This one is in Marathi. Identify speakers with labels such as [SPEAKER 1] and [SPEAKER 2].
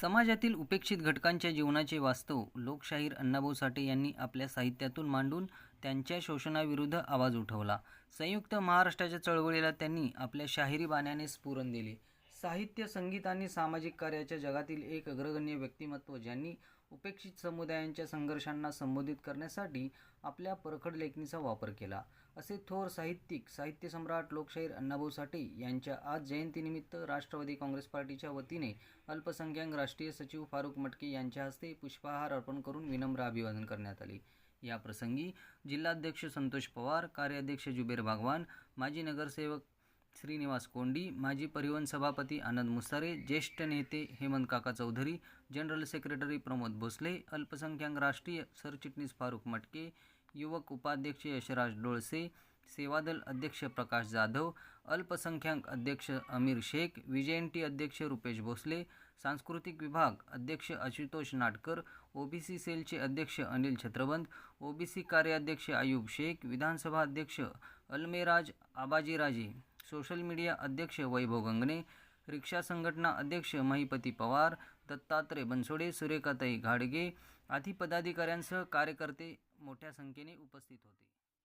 [SPEAKER 1] समाजातील उपेक्षित घटकांच्या जीवनाचे वास्तव लोकशाहीर अण्णाभाऊ साठे यांनी आपल्या साहित्यातून मांडून त्यांच्या शोषणाविरुद्ध आवाज उठवला. संयुक्त महाराष्ट्राच्या चळवळीला त्यांनी आपल्या शाहिरी बाण्याने स्फुरण दिले. साहित्य संगीत आणि सामाजिक कार्याच्या जगातील एक अग्रगण्य व्यक्तिमत्व ज्यांनी उपेक्षित समुदायांच्या संघर्षांना संबोधित करण्यासाठी आपल्या परखड लेखणीचा वापर केला. असे थोर साहित्यिक साहित्यसम्राट लोकशाहीर अण्णाभाऊ साठे यांच्या आज जयंतीनिमित्त राष्ट्रवादी काँग्रेस पार्टीच्या वतीने अल्पसंख्याक राष्ट्रीय सचिव फारुख मटके यांच्या हस्ते पुष्पहार अर्पण करून विनम्र अभिवादन करण्यात आले. या प्रसंगी जिल्हाध्यक्ष संतोष पवार कार्याध्यक्ष जुबेर बागवान माजी नगरसेवक श्रीनिवास कोंडी माजी परिवहन सभापती आनंद मुसारे ज्येष्ठ नेते हेमंत काका चौधरी जनरल सेक्रेटरी प्रमोद भोसले अल्पसंख्याक राष्ट्रीय सरचिटणीस फारुख मटके युवक उपाध्यक्ष यशराज डोळसे सेवादल अध्यक्ष प्रकाश जाधव अल्पसंख्याक अध्यक्ष अमीर शेख विजयंटी अध्यक्ष रुपेश भोसले सांस्कृतिक विभाग अध्यक्ष आशुतोष नाटकर ओबीसी सेलचे अध्यक्ष अनिल छत्रबंत ओबीसी कार्याध्यक्ष आयुब शेख विधानसभा अध्यक्ष अल्मेराज आबाजीराजे. सोशल मीडिया अध्यक्ष वैभव गंगणे रिक्षा संघटना अध्यक्ष महिपती पवार दत्तात्रय बनसोडे सुरेखाताई घाडगे आदी पदाधिकाऱ्यांसह कार्यकर्ते मोठ्या संख्येने उपस्थित होते.